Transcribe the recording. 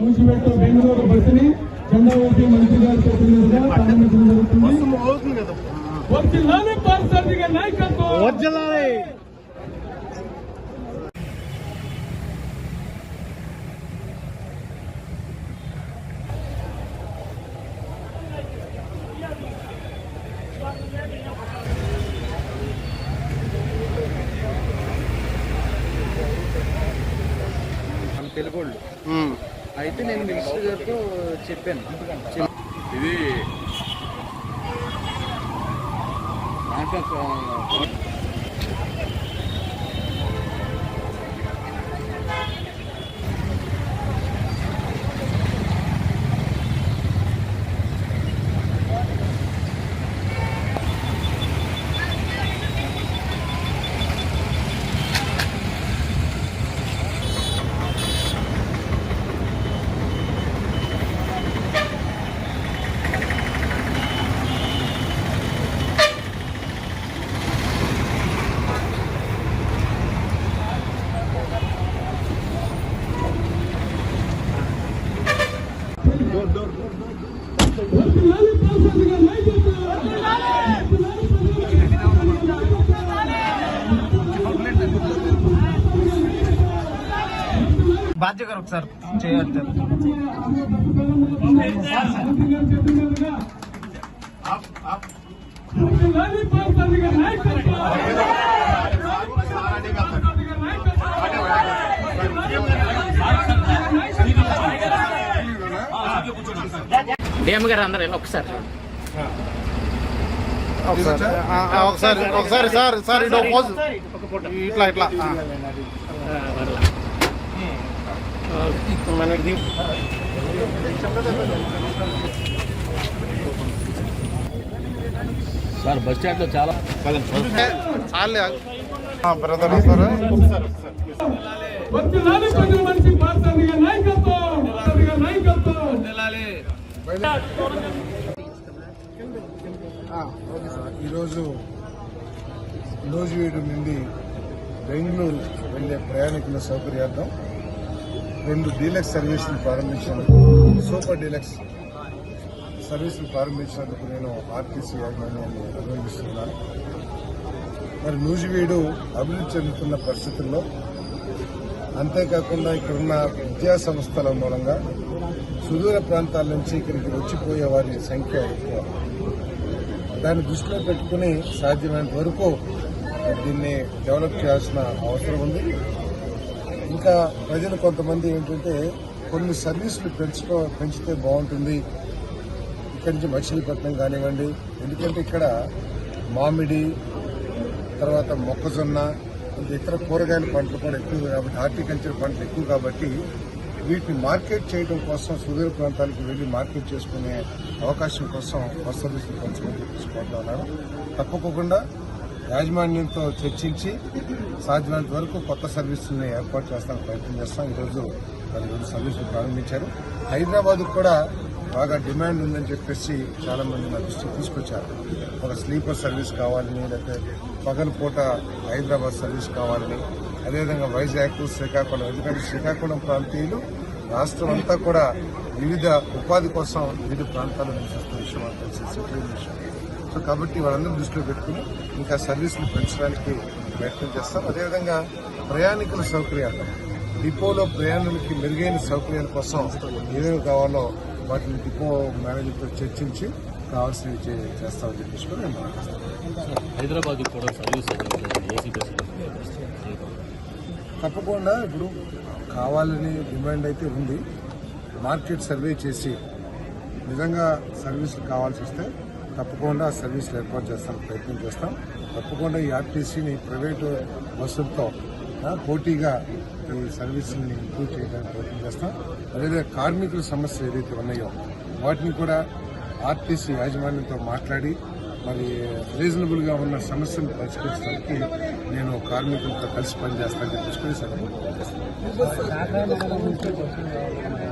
మూసిపెట్టు బెంగళూరు బస్సుని ఊపి మంత్రి గారి మీదుగా ప్రారంభించడం జరుగుతుంది. వర్ధిల్లాలి పారిశ్రామిక నాయకత్వం. మన తెలుగోళ్ళు. అయితే నేను మినిస్టర్ గారితో చెప్పాను. ఇది బాధ్య గారు ఒకసారి చేయొచ్చు వర్ధిల్లాలి పారిశ్రామిక నాయకత్వం డిఎం గారు అందరూ ఒకసారి. ఒకసారి. ఒకసారి సార్ సార్ ఇటు పోజు. ఇట్లా ఇట్లా. మనకి. సార్ బస్ స్టాండ్లో చాలా చాలే బ్రదర్ వస్తారా వర్ధిల్లాలి ప్రజల మనిషి పారిశ్రామిక నాయకత్వం పారిశ్రామిక నాయకత్వం ఈరోజు నూజివీడు నుండి బెంగళూరు వెళ్ళే ప్రయాణికుల సౌకర్యార్థం రెండు డీలక్స్ సర్వీసులు ప్రారంభించినందుకు సూపర్ డీలక్స్ సర్వీసులు ప్రారంభించినందుకు నేను ఆర్టీసీ యాజమాన్యాన్ని అభినందిస్తున్నాను. మరి నూజివీడు అభివృద్ధి చెందుతున్న పరిస్థితుల్లో అంతేకాకుండా ఇక్కడున్న విద్యా సంస్థల మూలంగా సుదూర ప్రాంతాల నుంచి ఇక్కడికి వచ్చిపోయే వారి సంఖ్య ఎక్కువ. దాన్ని దృష్టిలో పెట్టుకుని సాధ్యమైనంత వరకు దీన్ని డెవలప్ చేయాల్సిన అవసరం ఉంది. ఇంకా ప్రజలు కొంతమంది ఏంటంటే కొన్ని సర్వీసులు పెంచుకో పెంచితే బాగుంటుంది. ఇక్కడి నుంచి మచిలీపట్నం కానివ్వండి. ఎందుకంటే ఇక్కడ మామిడి తర్వాత మొక్కజొన్న ఇంకా ఇతర కూరగాయల పంటలు కూడా ఎక్కువ కాబట్టి హార్టికల్చర్ పంటలు ఎక్కువ కాబట్టి వీటిని మార్కెట్ చేయడం కోసం సుదూర ప్రాంతానికి వెళ్ళి మార్కెట్ చేసుకునే అవకాశం కోసం బస్ సర్వీసులు పెంచమని చెప్పేసి తప్పకుండా యాజమాన్యంతో చర్చించి సాధ్యమైనంత వరకు కొత్త సర్వీసులను ఏర్పాటు చేస్తానికి ప్రయత్నం చేస్తాం. ఈరోజు మరి రెండు సర్వీసులు ప్రారంభించారు. హైదరాబాద్ కూడా బాగా డిమాండ్ ఉందని చెప్పేసి చాలామంది నా దృష్టికి తీసుకొచ్చారు. ఒక స్లీపర్ సర్వీస్ కావాలని లేకపోతే పగల పూట హైదరాబాద్ సర్వీస్ కావాలని అదేవిధంగా వైజాగ్ శ్రీకాకుళం ఎందుకంటే శ్రీకాకుళం ప్రాంతీయులు రాష్ట్రం అంతా కూడా వివిధ ఉపాధి కోసం వివిధ ప్రాంతాల్లో నివసిస్తున్న విషయం అంతా తెలిసిన సెటిల్ విషయం. సో కాబట్టి వాళ్ళందరూ దృష్టిలో పెట్టుకుని ఇంకా సర్వీసులు పెంచడానికి ప్రయత్నం చేస్తాం. అదేవిధంగా ప్రయాణికుల సౌకర్యాలు. డిపోలో ప్రయాణానికి మెరుగైన సౌకర్యాల కోసం ఏమేమి కావాలో వాటిని డిపో మేనేజర్తో చర్చించి కావాల్సినవి చేస్తామని చెప్పేసి కూడా నేను మాట్లాడతాను హైదరాబాద్ కూడా సర్వీస్ తప్పకుండా ఇప్పుడు కావాలని డిమాండ్ అయితే ఉంది. మార్కెట్ సర్వే చేసి నిజంగా సర్వీసులు కావాల్సి వస్తే తప్పకుండా ఆ సర్వీసులు ఏర్పాటు చేస్తానికి ప్రయత్నం చేస్తాం. తప్పకుండా ఈ ఆర్టీసీని ప్రైవేటు బస్సులతో పోటీగా ఈ సర్వీసుల్ని ఇంప్రూవ్ చేయడానికి ప్రయత్నం చేస్తాం. అదేవిధంగా కార్మికుల సమస్యలు ఏదైతే ఉన్నాయో వాటిని కూడా ఆర్టీసీ యాజమాన్యంతో మాట్లాడి మరి రీజనబుల్గా ఉన్న సమస్యను పరిష్కరించడానికి నేను కార్మికులతో కలిసి పనిచేస్తానని చెప్పేసి సరే